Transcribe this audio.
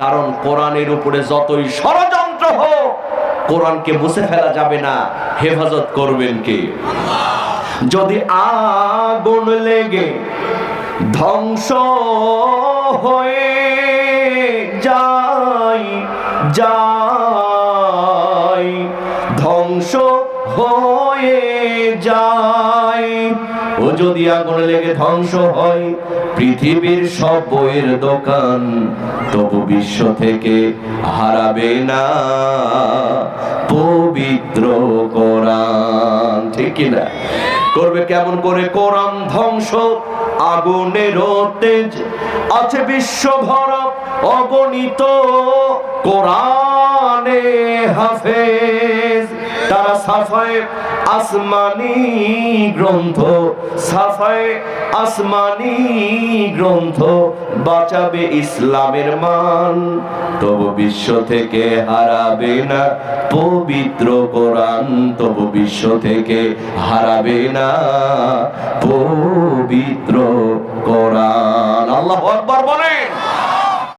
কারণ কোরআনের উপরে যতই ষড়যন্ত্র হোক, কোরআনকে মুছে ফেলা যাবে না। হেফাজত করবেন কে? যদি আগুন লেগে ধ্বংস হয়ে যাই যাই ধ্বংস হয়ে যায় ও যদি আগুন লেগে ধ্বংস হয়, পৃথিবীর সব বইয়ের দোকান তবু বিশ্ব থেকে হারাবে না। পবিত্র কোরআন, ঠিক কিনা করবে কেমন করে কোরআন ধ্বংস? আগুনের তেজ আছে বিশ্ব ভর অগণিত কোরআনে হাফেজ। তারা সাফায় আসমানি গ্রন্থ, সাফায় আসমানি গ্রন্থ বাঁচাবে ইসলামের মান। তবু বিশ্ব থেকে হারাবে না পবিত্র কোরআন, তবু বিশ্ব থেকে হারাবে না পবিত্র কোরআন। আল্লাহ আকবার